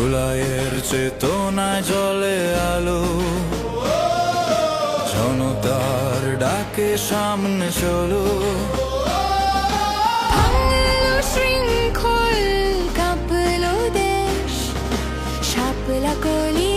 চুলায়ের চেতনা জলে আলো। জনতার ডাকে সামনে চলো। শৃঙ্খল কাপল দেশ। সাপলা কলি